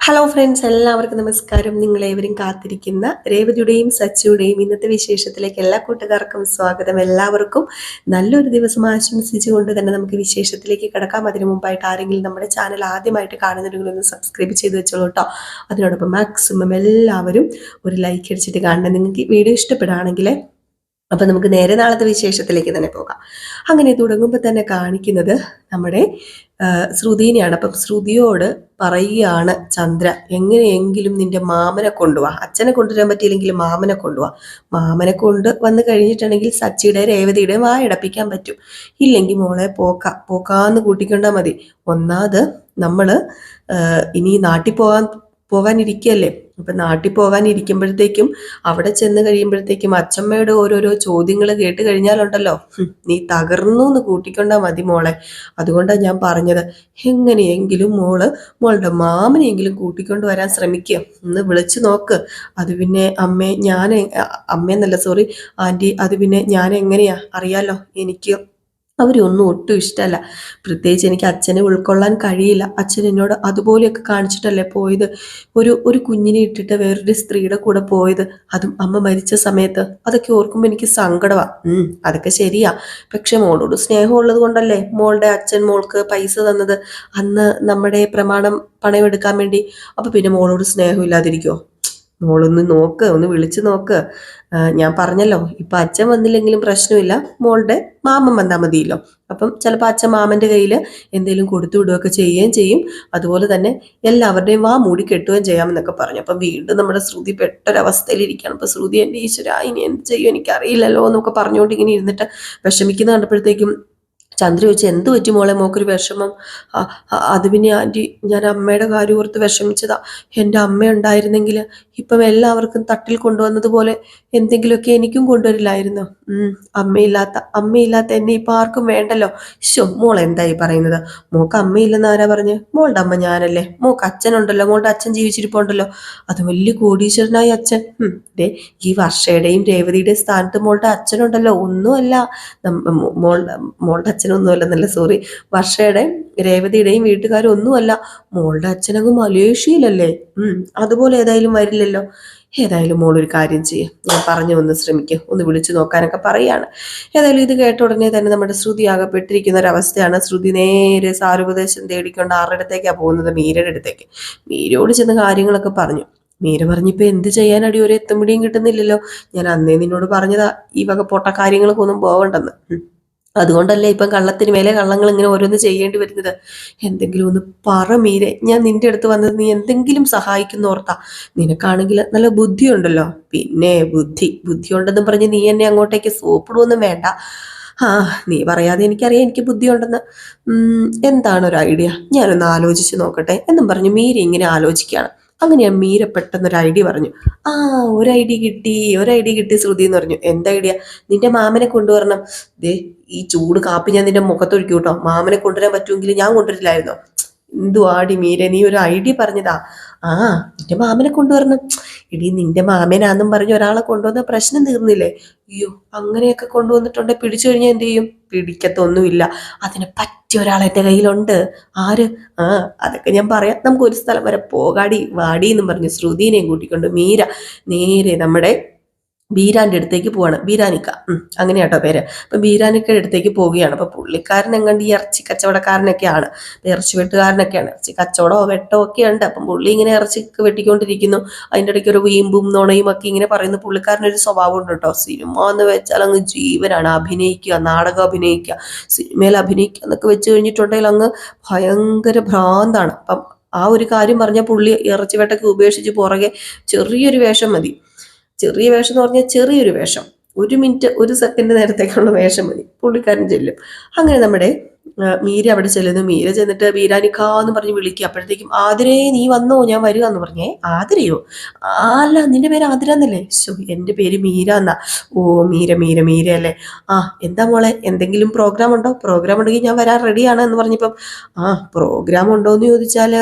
Hello friends എല്ലാവർക്കും നമസ്കാരം. നിങ്ങളേവരും കാത്തിരിക്കുന്ന രേവതിയുടെയും സച്ചിയുടെയും ഇന്നത്തെ വിശേഷത്തിലേക്ക് എല്ലാ കൂട്ടുകാർക്കും സ്വാഗതം. എല്ലാവർക്കും നല്ലൊരു ദിവസം ആശംസിച്ചുകൊണ്ട് തന്നെ നമുക്ക് വിശേഷത്തിലേക്ക് കിടക്കാം. അതിനു മുമ്പായിട്ട് ആരെങ്കിലും നമ്മുടെ ചാനൽ ആദ്യമായിട്ട് കാണുന്നുണ്ടെങ്കിൽ ഒന്ന് സബ്സ്ക്രൈബ് ചെയ്ത് വെച്ചോളൂ കേട്ടോ അതിനോടൊപ്പം മാക്സിമം എല്ലാവരും ഒരു ലൈക്ക് അടിച്ചിട്ട് കാണണം. നിങ്ങൾക്ക് വീഡിയോ ഇഷ്ടപ്പെടുകയാണെങ്കിൽ അപ്പം നമുക്ക് നേരെ നാളത്തെ വിശേഷത്തിലേക്ക് തന്നെ പോകാം. അങ്ങനെ തുടങ്ങുമ്പോൾ തന്നെ കാണിക്കുന്നത് നമ്മുടെ ശ്രുതിനെയാണ്. അപ്പം ശ്രുതിയോട് പറയുകയാണ് ചന്ദ്ര എങ്ങനെയെങ്കിലും നിന്റെ മാമനെ കൊണ്ടുപോവാ അച്ഛനെ കൊണ്ടുവരാൻ പറ്റിയില്ലെങ്കിൽ മാമനെ കൊണ്ടുപോവാ മാമനെ കൊണ്ട് വന്ന് കഴിഞ്ഞിട്ടുണ്ടെങ്കിൽ സച്ചിയുടെ രേവതിയുടെ വായടപ്പിക്കാൻ പറ്റും. ഇല്ലെങ്കിൽ മോളെ പോക്ക. പോക്കാന്ന് കൂട്ടിക്കൊണ്ടാൽ മതി. ഒന്നാത് നമ്മൾ ഇനി നാട്ടിൽ പോകാൻ പോകാനിരിക്കുകയല്ലേ അപ്പം നാട്ടിൽ പോകാനിരിക്കുമ്പോഴത്തേക്കും അവിടെ ചെന്ന് കഴിയുമ്പോഴത്തേക്കും അച്ഛമ്മയുടെ ഓരോരോ ചോദ്യങ്ങൾ കേട്ട് കഴിഞ്ഞാലുണ്ടല്ലോ. നീ തകർന്നു എന്ന് കൂട്ടിക്കൊണ്ടാൽ മതി മോളെ. അതുകൊണ്ടാണ് ഞാൻ പറഞ്ഞത്. എങ്ങനെയെങ്കിലും മോൾ മോളുടെ മാമനെയെങ്കിലും കൂട്ടിക്കൊണ്ട് വരാൻ ശ്രമിക്കുക ഒന്ന് വിളിച്ചു നോക്ക്. അത് പിന്നെ അമ്മേ ഞാൻ അമ്മയെന്നല്ല സോറി ആന്റി അത് പിന്നെ ഞാൻ എങ്ങനെയാ? അറിയാലോ. എനിക്ക് അവരൊന്നും ഒട്ടും ഇഷ്ടമല്ല. പ്രത്യേകിച്ച് എനിക്ക് അച്ഛനെ ഉൾക്കൊള്ളാൻ കഴിയില്ല. അച്ഛൻ എന്നോട് അതുപോലെയൊക്കെ കാണിച്ചിട്ടല്ലേ പോയത്? ഒരു ഒരു കുഞ്ഞിനെ ഇട്ടിട്ട് വേറൊരു സ്ത്രീയുടെ കൂടെ പോയത്. അതും അമ്മ മരിച്ച സമയത്ത്. അതൊക്കെ ഓർക്കുമ്പോൾ എനിക്ക് സങ്കടമാണ് അതൊക്കെ ശരിയാ. പക്ഷെ മോളോട് സ്നേഹമുള്ളത് കൊണ്ടല്ലേ മോളുടെ അച്ഛൻ മോൾക്ക് പൈസ തന്നത്? അന്ന് നമ്മുടെ പ്രമാണം പണയം എടുക്കാൻ വേണ്ടി. അപ്പൊ പിന്നെ മോളോട് സ്നേഹം ഇല്ലാതിരിക്കോ മോളൊന്ന് നോക്ക് ഒന്ന് വിളിച്ചു നോക്ക്. ഞാൻ പറഞ്ഞല്ലോ ഇപ്പൊ അച്ഛൻ വന്നില്ലെങ്കിലും പ്രശ്നമില്ല. മോളുടെ മാമൻ വന്നാൽ മതിയല്ലോ. അപ്പം ചിലപ്പോൾ അച്ഛൻ മാമന്റെ കയ്യിൽ എന്തെങ്കിലും കൊടുത്തു വിടുകയൊക്കെ ചെയ്യുകയും ചെയ്യും. അതുപോലെ തന്നെ എല്ലാവരുടെയും വാ മൂടി കെട്ടുകയും ചെയ്യാമെന്നൊക്കെ പറഞ്ഞു. അപ്പം വീണ്ടും നമ്മുടെ ശ്രുതി പെട്ടൊരവസ്ഥയിലിരിക്കുകയാണ്. അപ്പം ശ്രുതി എന്റെ ഈശ്വര ഇനി എന്ത് ചെയ്യും? എനിക്കറിയില്ലല്ലോ എന്നൊക്കെ പറഞ്ഞുകൊണ്ട് ഇങ്ങനെ ഇരുന്നിട്ട് വിഷമിക്കുന്ന കണ്ടപ്പോഴത്തേക്കും ചന്ദ്ര ചോദിച്ചു എന്ത് പറ്റി മോളെ? മോക്കൊരു വിഷമം. അത് പിന്നെ ആന്റി ഞാൻ അമ്മയുടെ കാര്യം ഓർത്ത് വിഷമിച്ചതാ. എന്റെ അമ്മ ഉണ്ടായിരുന്നെങ്കിൽ ഇപ്പം എല്ലാവർക്കും തട്ടിൽ കൊണ്ടുവന്നതുപോലെ എന്തെങ്കിലുമൊക്കെ എനിക്കും കൊണ്ടുവരില്ലായിരുന്നു? അമ്മയില്ലാത്ത അമ്മയില്ലാത്ത എന്നെ ഇപ്പം ആർക്കും വേണ്ടല്ലോ. ശോ മോൾ എന്തായി പറയുന്നത്? മോക്ക് അമ്മയില്ലെന്ന് ആരാ പറഞ്ഞ്? മോളുടെ അമ്മ ഞാനല്ലേ. മോക്ക് അച്ഛനുണ്ടല്ലോ. മോളുടെ അച്ഛൻ ജീവിച്ചിരിപ്പുണ്ടല്ലോ. അത് വലിയ കോടീശ്വരനായി അച്ഛൻ. ദേ ഈ വർഷയുടെയും രേവതിയുടെയും സ്ഥാനത്ത് മോളുടെ അച്ഛനുണ്ടല്ലോ. ഒന്നുമല്ല. മോളുടെ മോളുടെ മോളുടെ അച്ഛനൊന്നുമല്ല. നല്ല സോറി വർഷയുടെ രേവതിയുടെയും വീട്ടുകാരും ഒന്നുമല്ല. മോളുടെ അച്ഛനങ്ങ് മലേഷ്യയിലല്ലേ? അതുപോലെ ഏതായാലും വരില്ലല്ലോ. ഏതായാലും ഒരു കാര്യം ചെയ്യാം. ഞാൻ പറഞ്ഞു ഒന്ന് ശ്രമിക്കുക ഒന്ന് വിളിച്ചു നോക്കാനൊക്കെ പറയാണ്. ഏതായാലും ഇത് കേട്ട ഉടനെ തന്നെ നമ്മുടെ ശ്രുതി ആകപ്പെട്ടിരിക്കുന്ന ഒരവസ്ഥയാണ് ശ്രുതി നേരെ സാരോപദേശം തേടിക്കൊണ്ട് ആരുടെ അടുത്തേക്കാണ് പോകുന്നത്? മീരയുടെ അടുത്തേക്ക്. മീരയോട് ചെന്ന് കാര്യങ്ങളൊക്കെ പറഞ്ഞു. മീര പറഞ്ഞിപ്പോ എന്ത് ചെയ്യാനടി ഒരു എത്തുമ്പിടിയും കിട്ടുന്നില്ലല്ലോ. ഞാൻ അന്നേ നിന്നോട് പറഞ്ഞതാ ഈ വക പൊട്ട കാര്യങ്ങൾക്കൊന്നും പോകണ്ടെന്ന്. അതുകൊണ്ടല്ലേ ഇപ്പം കള്ളത്തിന് മേലെ കള്ളങ്ങൾ ഇങ്ങനെ ഓരോന്ന് ചെയ്യേണ്ടി വരുന്നത്? എന്തെങ്കിലും ഒന്ന് പറ മീരെ. ഞാൻ നിന്റെ അടുത്ത് വന്നത് നീ എന്തെങ്കിലും സഹായിക്കുന്ന ഓർത്താ. നിനക്കാണെങ്കിൽ നല്ല ബുദ്ധിയുണ്ടല്ലോ. പിന്നെ ബുദ്ധി. ബുദ്ധി ഉണ്ടെന്നും പറഞ്ഞ് നീ എന്നെ അങ്ങോട്ടേക്ക് സോപ്പിടുവൊന്നും വേണ്ട. ആ നീ പറയാതെ എനിക്കറിയാം എനിക്ക് ബുദ്ധിയുണ്ടെന്ന്. എന്താണ് ഒരു ഐഡിയ? ഞാനൊന്ന് ആലോചിച്ച് നോക്കട്ടെ എന്നും പറഞ്ഞു മീരി ഇങ്ങനെ ആലോചിക്കുകയാണ്. അങ്ങനെ ആ മീര പെട്ടെന്നൊരു ഐഡിയ പറഞ്ഞു. ആ ഒരു ഐഡിയ കിട്ടി ഒരു ഐഡിയ കിട്ടി ശ്രുതി എന്ന് പറഞ്ഞു. എന്താ ഐഡിയ? നിന്റെ മാമനെ കൊണ്ടുവരണം. ദേ ഈ ചൂട് കാപ്പി ഞാൻ നിന്റെ മുഖത്തൊഴിക്കും കേട്ടോ. മാമനെ കൊണ്ടുവരാൻ പറ്റുമെങ്കിൽ ഞാൻ കൊണ്ടുവരില്ലായിരുന്നോ? എന്തു ആടി മീര നീ ഒരു ഐഡിയ പറഞ്ഞതാ. ആ നിന്റെ മാമനെ കൊണ്ടുവരണം. ഇടി നിന്റെ മാമനാന്നും പറഞ്ഞ് ഒരാളെ കൊണ്ടുവന്ന പ്രശ്നം തീർന്നില്ലേ? അയ്യോ അങ്ങനെയൊക്കെ കൊണ്ടുവന്നിട്ടുണ്ട് പിടിച്ചു കഴിഞ്ഞാൽ എന്ത് ചെയ്യും? പിടിക്കത്തൊന്നുമില്ല. അതിന് പറ്റിയ ഒരാൾ എന്റെ കയ്യിലുണ്ട്. ആര്? ആ അതൊക്കെ ഞാൻ പറയാം. നമുക്ക് ഒരു സ്ഥലം വരെ പോകാടി വാടി എന്നും പറഞ്ഞു ശ്രുതിനെയും കൂട്ടിക്കൊണ്ട് മീര നേരെ നമ്മുടെ ബീരാന്റെ അടുത്തേക്ക് പോവാണ്. ബീരാനിക്ക. അങ്ങനെയാട്ടോ പേര്. അപ്പം ബീരാനിക്കയുടെ അടുത്തേക്ക് പോവുകയാണ്. അപ്പം പുള്ളിക്കാരൻ എങ്ങാണ്ട് ഈ ഇറച്ചി കച്ചവടക്കാരനൊക്കെയാണ്. ഇറച്ചി വെട്ടുകാരനൊക്കെയാണ്. ഇറച്ചി കച്ചവടമോ വെട്ടോ ഒക്കെ ഉണ്ട്. അപ്പം പുള്ളി ഇങ്ങനെ ഇറച്ചി വെട്ടിക്കൊണ്ടിരിക്കുന്നു. അതിന്റെ ഇടയ്ക്ക് ഒരു വീമ്പും നുണയും ഒക്കെ ഇങ്ങനെ പറയുന്നു. പുള്ളിക്കാരനൊരു സ്വഭാവം ഉണ്ട് കേട്ടോ. സിനിമ എന്ന് വെച്ചാൽ അങ്ങ് ജീവനാണ്. അഭിനയിക്കുക നാടകം അഭിനയിക്കുക. സിനിമയിൽ അഭിനയിക്കുക എന്നൊക്കെ വെച്ച് കഴിഞ്ഞിട്ടുണ്ടെങ്കിൽ അങ്ങ് ഭയങ്കര ഭ്രാന്താണ്. അപ്പം ആ ഒരു കാര്യം പറഞ്ഞാൽ പുള്ളി ഇറച്ചി വെട്ടൊക്കെ ഉപേക്ഷിച്ച് പുറകെ ചെറിയൊരു വേഷം മതി. ചെറിയ വേഷം എന്ന് പറഞ്ഞാൽ ചെറിയൊരു വേഷം. ഒരു മിനിറ്റ് ഒരു സെക്കൻഡ് നേരത്തേക്കുള്ള വേഷം മതി. പുള്ളിക്കാരൻ ചെല്ലും. അങ്ങനെ നമ്മുടെ മീര അവിടെ ചെല്ലുന്നു. മീര ചെന്നിട്ട് ബീരാനിക്കാന്ന് പറഞ്ഞ് വിളിക്കുക അപ്പോഴത്തേക്കും ആതിരേ നീ വന്നോ? ഞാൻ വരിക എന്ന് പറഞ്ഞേ. ആതിരയോ? അല്ല നിന്റെ പേര് ആതിര എന്നല്ലേ? ശോ എന്റെ പേര് മീര എന്നാ. ഓ മീര മീര മീര അല്ലേ? ആ എന്താ മോളെ എന്തെങ്കിലും പ്രോഗ്രാം ഉണ്ടോ? പ്രോഗ്രാം ഉണ്ടെങ്കിൽ ഞാൻ വരാൻ റെഡിയാണ് എന്ന് പറഞ്ഞപ്പം ആ പ്രോഗ്രാം ഉണ്ടോ എന്ന് ചോദിച്ചാൽ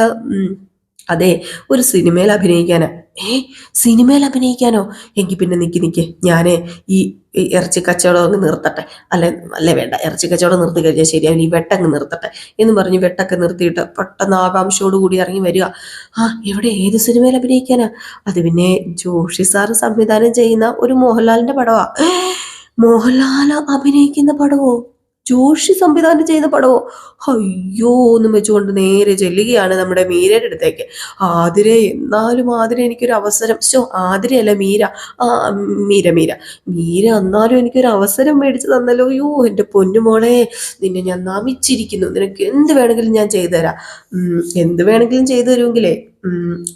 അതെ ഒരു സിനിമയിൽ അഭിനയിക്കാനാ. ഏ സിനിമയിൽ അഭിനയിക്കാനോ? എങ്കിൽ പിന്നെ നിക്ക് നിക്ക്. ഞാൻ ഈ ഇറച്ചി കച്ചവടം അങ്ങ് നിർത്തട്ടെ. അല്ലെ അല്ലേ വേണ്ട. ഇറച്ചി കച്ചവടം നിർത്തി കഴിഞ്ഞാൽ അവൻ ഈ വെട്ടങ്ങ് നിർത്തട്ടെ എന്ന് പറഞ്ഞ് വെട്ടൊക്കെ നിർത്തിയിട്ട് പെട്ടെന്ന് ആകാംക്ഷയോട് കൂടി ഇറങ്ങി വരിക. ആ എവിടെ? ഏത് സിനിമയിൽ അഭിനയിക്കാനാ? അത് പിന്നെ ജോഷി സാർ സംവിധാനം ചെയ്യുന്ന ഒരു മോഹൻലാലിന്റെ പടവാ. മോഹൻലാൽ അഭിനയിക്കുന്ന പടവോ? ജോഷി സംവിധാനം ചെയ്യുന്ന പടവോ അയ്യോ എന്നും വെച്ചുകൊണ്ട് നേരെ ചെല്ലുകയാണ് നമ്മുടെ മീരയുടെ അടുത്തേക്ക്. ആതിരെ എന്നാലും ആതിര എനിക്കൊരു അവസരം. ശോ ആതിരയല്ല മീര. ആ മീര മീര. മീര എന്നാലും എനിക്കൊരു അവസരം മേടിച്ചു തന്നല്ലോ. അയ്യോ എന്റെ പൊന്നുമോളെ നിന്നെ ഞാൻ നമിച്ചിരിക്കുന്നു. നിനക്ക് എന്ത് വേണമെങ്കിലും ഞാൻ ചെയ്തു തരാം. ഉം, എന്ത് വേണമെങ്കിലും ചെയ്തു തരുമെങ്കിലേ?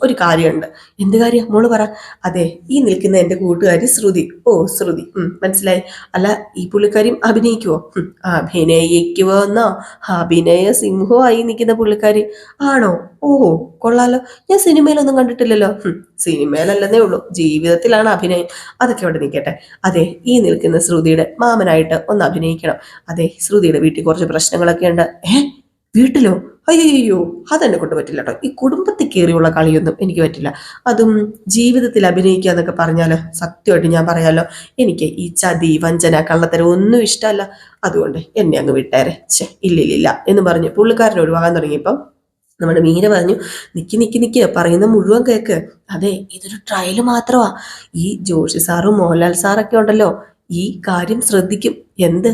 ഒരു കാര്യമുണ്ട്. എന്ത് കാര്യം? മോൾ പറ. അതെ ഈ നിൽക്കുന്ന എന്റെ കൂട്ടുകാരി ശ്രുതി. ഓ ശ്രുതി. മനസ്സിലായി. അല്ല ഈ പുള്ളിക്കാരിയും അഭിനയിക്കുവോ? അഭിനയിക്കുവോ എന്നോ അഭിനയ സിംഹമായി നിൽക്കുന്ന പുള്ളിക്കാരി. ആണോ? ഓ കൊള്ളാലോ. ഞാൻ സിനിമയിലൊന്നും കണ്ടിട്ടില്ലല്ലോ. സിനിമയിലല്ലെന്നേ ഉള്ളൂ. ജീവിതത്തിലാണ് അഭിനയം. അതൊക്കെ അവിടെ നിൽക്കട്ടെ. അതെ ഈ നിൽക്കുന്ന ശ്രുതിയുടെ മാമനായിട്ട് ഒന്ന് അഭിനയിക്കണം. അതെ ശ്രുതിയുടെ വീട്ടിൽ കുറച്ച് പ്രശ്നങ്ങളൊക്കെ ഉണ്ട് ഏ വീട്ടിലോ? അയ്യോ അതെന്നെ കൊണ്ട് പറ്റില്ല കേട്ടോ ഈ കുടുംബത്തിൽ കയറിയുള്ള കളിയൊന്നും എനിക്ക് പറ്റില്ല. അതും ജീവിതത്തിൽ അഭിനയിക്കുക എന്നൊക്കെ പറഞ്ഞാൽ സത്യമായിട്ട് ഞാൻ പറയാലോ എനിക്ക് ഈ ചതി വഞ്ചന കള്ളത്തരം ഒന്നും ഇഷ്ടമല്ല. അതുകൊണ്ട് എന്നെ അങ്ങ് വിട്ടേരെ. ചേ ഇല്ലില്ലില്ല എന്ന് പറഞ്ഞ് പുള്ളിക്കാരൻ ഒഴിവാകാൻ തുടങ്ങിയപ്പം നമ്മുടെ മീന പറഞ്ഞു നിക്കി നിക്കി നിക്കി പറയുന്ന മുഴുവൻ കേക്ക്. അതെ ഇതൊരു ട്രയൽ മാത്രമാ. ഈ ജോഷി സാറും മോഹൻലാൽ സാറൊക്കെ ഉണ്ടല്ലോ. ഈ കാര്യം ശ്രദ്ധിക്കും. എന്ത്?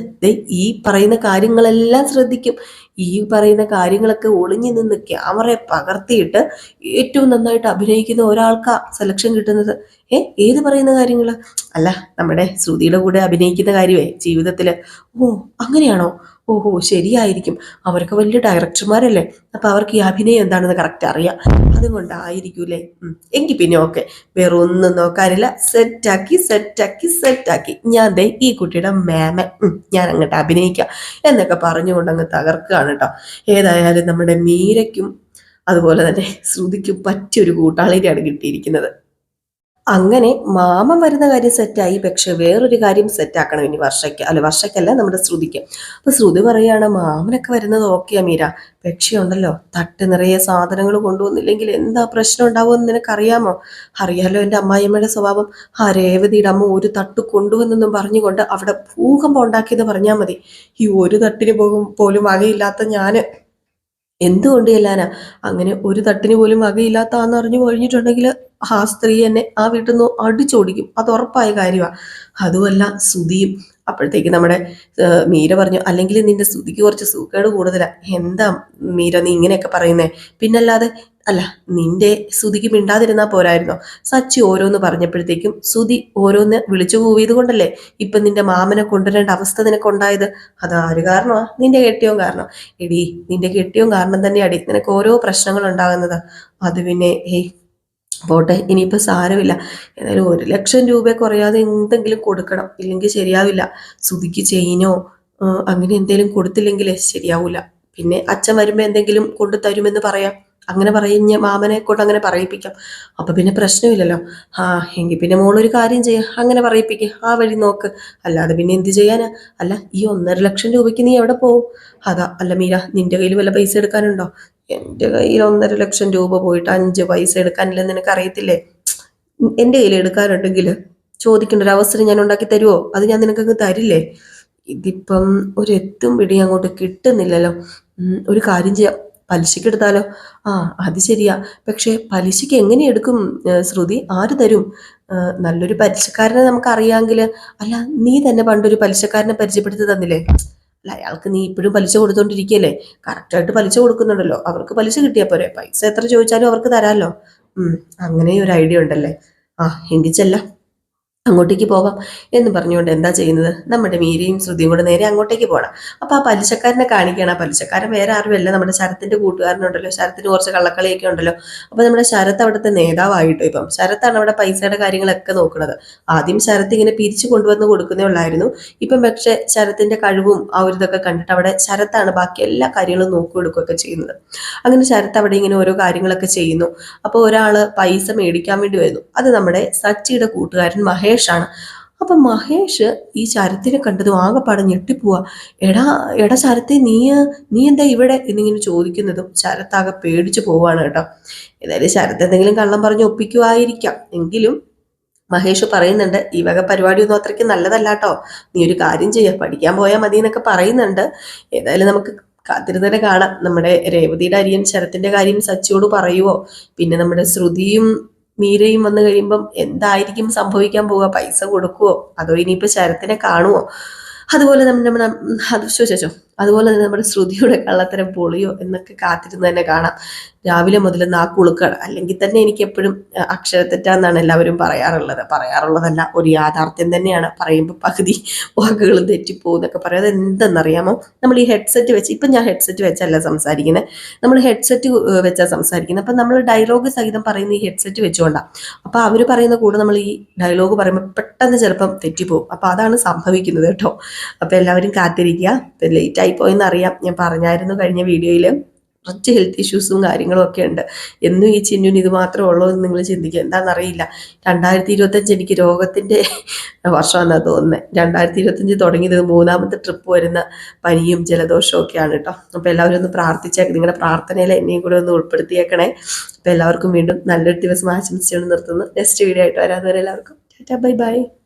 ഈ പറയുന്ന കാര്യങ്ങളെല്ലാം ശ്രദ്ധിക്കും. ഈ പറയുന്ന കാര്യങ്ങളൊക്കെ ഒളിഞ്ഞു നിന്ന് ക്യാമറയെ പകർത്തിയിട്ട് ഏറ്റവും നന്നായിട്ട് അഭിനയിക്കുന്ന ഒരാൾക്കാ സെലക്ഷൻ കിട്ടുന്നത്. ഏ ഏത് പറയുന്ന കാര്യങ്ങൾ അല്ല നമ്മുടെ ശ്രുതിയുടെ കൂടെ അഭിനയിക്കുന്ന കാര്യമേ ജീവിതത്തിൽ ഓ അങ്ങനെയാണോ? ഓഹോ ശരിയായിരിക്കും. അവരൊക്കെ വലിയ ഡയറക്ടർമാരല്ലേ അപ്പൊ അവർക്ക് ഈ അഭിനയം എന്താണെന്ന് കറക്റ്റ് അറിയാം. അതുകൊണ്ടായിരിക്കൂലേ. എങ്കിൽ പിന്നെ ഓക്കെ. വേറെ ഒന്നും നോക്കാനില്ല സെറ്റാക്കി സെറ്റാക്കി സെറ്റാക്കി ഞാൻ ദേ ഈ കുട്ടിയുടെ മേമ ഉം, ഞാൻ അങ്ങോട്ട് അഭിനയിക്കാം എന്നൊക്കെ പറഞ്ഞുകൊണ്ട് അങ്ങ് തകർക്കുകയാണ് കേട്ടോ ഏതായാലും നമ്മുടെ മീരയ്ക്കും അതുപോലെ തന്നെ ശ്രുതിക്കും പറ്റിയൊരു കൂട്ടാളിനെയാണ് കിട്ടിയിരിക്കുന്നത്. അങ്ങനെ മാമൻ വരുന്ന കാര്യം സെറ്റായി പക്ഷെ വേറൊരു കാര്യം സെറ്റാക്കണം ഇനി വർഷയ്ക്ക്. അല്ല വർഷയ്ക്കല്ല നമ്മുടെ ശ്രുതിക്ക്. അപ്പൊ ശ്രുതി പറയാണ് മാമനൊക്കെ വരുന്നത് ഓക്കെയാ മീര പക്ഷേ ഉണ്ടല്ലോ തട്ട് നിറയെ സാധനങ്ങൾ കൊണ്ടുവന്നില്ലെങ്കിൽ എന്താ പ്രശ്നം ഉണ്ടാവുമെന്ന് നിനക്കറിയാമോ? അറിയാലോ എന്റെ അമ്മായിയമ്മയുടെ സ്വഭാവം. ആ രേവതിയുടെ അമ്മ ഒരു തട്ട് കൊണ്ടുവന്നെന്നും പറഞ്ഞുകൊണ്ട് അവിടെ ഭൂകമ്പം ഉണ്ടാക്കിയത് പറഞ്ഞാൽ മതി. ഈ ഒരു തട്ടിന് പോകും പോലും വകയില്ലാത്ത ഞാൻ. എന്തുകൊണ്ട് ചെല്ലാനാ അങ്ങനെ ഒരു തട്ടിന് പോലും വകയില്ലാത്ത ആന്ന് അറിഞ്ഞു കഴിഞ്ഞിട്ടുണ്ടെങ്കിൽ ആ സ്ത്രീ എന്നെ ആ വീട്ടിൽ നിന്ന് അടിച്ചോടിക്കും. അത് ഉറപ്പായ കാര്യമാണ് അതുമല്ല സുതിയും അപ്പോഴത്തേക്ക് നമ്മുടെ മീര പറഞ്ഞു അല്ലെങ്കിൽ നിന്റെ സ്തുതിക്ക് കുറച്ച് സൂക്കേട് കൂടുതലാണ് എന്താ മീര നീ ഇങ്ങനെയൊക്കെ പറയുന്നേ? പിന്നല്ലാതെ അല്ല നിന്റെ ശ്രുതിക്ക് മിണ്ടാതിരുന്നാ പോരായിരുന്നോ? സച്ചി ഓരോന്ന് പറഞ്ഞപ്പോഴത്തേക്കും സുതി ഓരോന്ന് വിളിച്ചു പോവിയത് കൊണ്ടല്ലേ ഇപ്പൊ നിന്റെ മാമനെ കൊണ്ടുവരേണ്ട അവസ്ഥ നിനക്കുണ്ടായത്? അത് ആര് കാരണമാ? നിന്റെ കെട്ടിയോൻ കാരണം. എടി നിന്റെ കെട്ടിയോൻ കാരണം തന്നെയാടി നിനക്ക് ഓരോ പ്രശ്നങ്ങൾ ഉണ്ടാകുന്നത്. അത് പിന്നെ ഏയ് പോട്ടെ ഇനിയിപ്പോൾ സാരമില്ല. ഏതായാലും ഒരു ലക്ഷം രൂപ കുറയാതെ എന്തെങ്കിലും കൊടുക്കണം. ഇല്ലെങ്കിൽ ശരിയാവില്ല. സുതിക്ക് ചെയിനോ അങ്ങനെ എന്തെങ്കിലും കൊടുത്തില്ലെങ്കിൽ ശരിയാവില്ല പിന്നെ അച്ഛൻ വരുമ്പോൾ എന്തെങ്കിലും കൊണ്ടു തരുമെന്ന് പറയാം. അങ്ങനെ പറഞ്ഞ മാമനെ കൊണ്ട് അങ്ങനെ പറയിപ്പിക്കാം. അപ്പൊ പിന്നെ പ്രശ്നമില്ലല്ലോ. ആ എങ്കിൽ പിന്നെ മോളൊരു കാര്യം ചെയ്യാം. അങ്ങനെ പറയിപ്പിക്കുക ആ വഴി നോക്ക്. അല്ലാതെ പിന്നെ എന്ത് ചെയ്യാനാ? അല്ല ഈ ഒന്നര ലക്ഷം രൂപയ്ക്ക് നീ എവിടെ പോവും? അതാ അല്ല മീര നിന്റെ കയ്യിൽ വല്ല പൈസ എടുക്കാനുണ്ടോ? എന്റെ കയ്യിൽ ഒന്നര ലക്ഷം രൂപ പോയിട്ട് അഞ്ച് പൈസ എടുക്കാനില്ലെന്ന് നിനക്ക് അറിയത്തില്ലേ എന്റെ കയ്യിൽ എടുക്കാനുണ്ടെങ്കിൽ ചോദിക്കേണ്ട ഒരു അവസരം ഞാൻ ഉണ്ടാക്കി തരുമോ അത് ഞാൻ നിനക്കങ്ങ് തരില്ലേ? ഇതിപ്പം ഒരു എത്തും പിടി അങ്ങോട്ട് കിട്ടുന്നില്ലല്ലോ. ഒരു കാര്യം ചെയ്യാം. പലിശക്ക് എടുത്താലോ? ആ അത് ശരിയാ. പക്ഷേ പലിശക്ക് എങ്ങനെ എടുക്കും ശ്രുതി? ആര് തരും? നല്ലൊരു പലിശക്കാരനെ നമുക്ക് അറിയാമെങ്കിൽ അല്ല നീ തന്നെ പണ്ടൊരു പലിശക്കാരനെ പരിചയപ്പെടുത്തി തന്നില്ലേ? അല്ല അയാൾക്ക് നീ ഇപ്പോഴും പലിശ കൊടുത്തോണ്ടിരിക്കുകയല്ലേ കറക്റ്റായിട്ട് പലിശ കൊടുക്കുന്നുണ്ടല്ലോ. അവർക്ക് പലിശ കിട്ടിയാൽ പോരെ. പൈസ എത്ര ചോദിച്ചാലും അവർക്ക് തരാമല്ലോ അങ്ങനെ ഒരു ഐഡിയ ഉണ്ടല്ലേ? ആ എങ്കിൽ ചെല്ലാം. അങ്ങോട്ടേക്ക് പോവാം എന്ന് പറഞ്ഞുകൊണ്ട് എന്താ ചെയ്യുന്നത്? നമ്മുടെ മീരയും ശ്രുതിയും കൂടെ നേരെ അങ്ങോട്ടേക്ക് പോകണം അപ്പം ആ പലിശക്കാരനെ കാണിക്കുകയാണ്. ആ പലിശക്കാരൻ വേറെ ആരുമല്ല. നമ്മുടെ ശരത്തിന്റെ കൂട്ടുകാരനുണ്ടല്ലോ. ശരത്തിന് കുറച്ച് കള്ളക്കളിയൊക്കെ ഉണ്ടല്ലോ. അപ്പോൾ നമ്മുടെ ശരത്ത് അവിടുത്തെ നേതാവായിട്ടോ ഇപ്പം? ശരത്താണ് അവിടെ പൈസയുടെ കാര്യങ്ങളൊക്കെ നോക്കുന്നത്. ആദ്യം ശരത്ത് ഇങ്ങനെ പിരിച്ചു കൊണ്ടുവന്ന് കൊടുക്കുന്നേ ഉള്ളായിരുന്നു. ഇപ്പം പക്ഷേ ശരത്തിന്റെ കഴിവും ആ ഒരു ഇതൊക്കെ കണ്ടിട്ട് അവിടെ ശരത്താണ് ബാക്കി എല്ലാ കാര്യങ്ങളും നോക്കി കൊടുക്കുകയൊക്കെ ചെയ്യുന്നത്. അങ്ങനെ ശരത്ത് അവിടെ ഇങ്ങനെ ഓരോ കാര്യങ്ങളൊക്കെ ചെയ്യുന്നു. അപ്പോൾ ഒരാൾ പൈസ മേടിക്കാൻ വേണ്ടി വരുന്നു. അത് നമ്മുടെ സച്ചിയുടെ കൂട്ടുകാരൻ മഹേഷാണ്. അപ്പൊ മഹേഷ് ഈ ശരത്തിനെ കണ്ടതും ആകെപ്പാടെ ഞെട്ടിപ്പോവാ. എടാ എടാ ശരത്തെ നീ നീ എന്താ ഇവിടെ എന്നിങ്ങനെ ചോദിക്കുന്നതും ശരത്താകെ പേടിച്ചു പോവാണ് കേട്ടോ. ഏതായാലും ശരത്ത് എന്തെങ്കിലും കള്ളം പറഞ്ഞ് ഒപ്പിക്കുമായിരിക്കാം എങ്കിലും മഹേഷ് പറയുന്നുണ്ട് ഈ വക പരിപാടിയൊന്നും അത്രയ്ക്ക് നല്ലതല്ല കേട്ടോ. നീ ഒരു കാര്യം ചെയ്യുക പഠിക്കാൻ പോയാൽ മതി എന്നൊക്കെ പറയുന്നുണ്ട്. ഏതായാലും നമുക്ക് കാത്തിരുന്നതിനെ കാണാം. നമ്മുടെ രേവതിയുടെ അരിയൻ ശരത്തിന്റെ കാര്യം സച്ചിയോട് പറയുവോ? പിന്നെ നമ്മുടെ ശ്രുതിയും മീരയും വന്നു കഴിയുമ്പം എന്തായിരിക്കും സംഭവിക്കാൻ പോവുക? പൈസ കൊടുക്കുവോ? അതോ ഇനിയിപ്പോ ശരത്തിനെ കാണുവോ? അതുപോലെ നമ്മുടെ അത് ചോദിച്ചോ അതുപോലെ തന്നെ നമ്മുടെ ശ്രുതിയുടെ കള്ളത്തരം പൊളിയോ എന്നൊക്കെ കാത്തിരുന്ന് തന്നെ കാണാം. രാവിലെ മുതൽ നാക്കുളുക്കാണ് അല്ലെങ്കിൽ തന്നെ എനിക്ക് എപ്പോഴും അക്ഷരത്തെറ്റാന്നാണ് എല്ലാവരും പറയാറുള്ളത്. പറയാറുള്ളതല്ല ഒരു യാഥാർത്ഥ്യം തന്നെയാണ്. പറയുമ്പോൾ പകുതി വാക്കുകൾ തെറ്റിപ്പോകും എന്നൊക്കെ പറയും. അത് നമ്മൾ ഈ ഹെഡ്സെറ്റ് വെച്ച് ഇപ്പം ഞാൻ ഹെഡ്സെറ്റ് വെച്ചല്ല സംസാരിക്കുന്നത് നമ്മൾ ഹെഡ്സെറ്റ് വെച്ചാൽ സംസാരിക്കുന്നത് അപ്പം നമ്മൾ ഡയലോഗ് സഹിതം പറയുന്ന ഈ ഹെഡ്സെറ്റ് വെച്ചുകൊണ്ടാണ് അപ്പോൾ അവർ പറയുന്ന കൂടെ നമ്മൾ ഈ ഡയലോഗ് പറയുമ്പോൾ പെട്ടെന്ന് ചിലപ്പം തെറ്റിപ്പോകും അപ്പോൾ അതാണ് സംഭവിക്കുന്നത് കേട്ടോ. അപ്പോൾ എല്ലാവരും കാത്തിരിക്കുക. ലേറ്റ് ആയി പോയെന്ന് അറിയാം ഞാൻ പറഞ്ഞായിരുന്നു കഴിഞ്ഞ വീഡിയോയിൽ കുറച്ച് ഹെൽത്ത് ഇഷ്യൂസും കാര്യങ്ങളും ഒക്കെ ഉണ്ട്. എന്നും ഈ ചിന്നുവിന് ഇത് മാത്രമേ ഉള്ളൂ എന്ന് നിങ്ങൾ ചിന്തിക്കുക. എന്താണെന്നറിയില്ല. രണ്ടായിരത്തി ഇരുപത്തഞ്ച് എനിക്ക് രോഗത്തിന്റെ വർഷമാണെന്നാണ് തോന്നുന്നത് രണ്ടായിരത്തി ഇരുപത്തഞ്ച് തുടങ്ങിയത് മൂന്നാമത്തെ ട്രിപ്പ് വരുന്ന പനിയും ജലദോഷവും ഒക്കെയാണ് കേട്ടോ. അപ്പോൾ എല്ലാവരും ഒന്ന് പ്രാർത്ഥിച്ചേക്ക് നിങ്ങളുടെ പ്രാർത്ഥനയിൽ എന്നെയും കൂടെ ഒന്ന് ഉൾപ്പെടുത്തിയേക്കണേ. അപ്പോൾ എല്ലാവർക്കും വീണ്ടും നല്ലൊരു ദിവസം ആശംസിച്ചുകൊണ്ട് നിർത്തുന്നു. നെക്സ്റ്റ് വീഡിയോ ആയിട്ട് വരാതെ എല്ലാവർക്കും ടാറ്റാ ബൈ ബൈ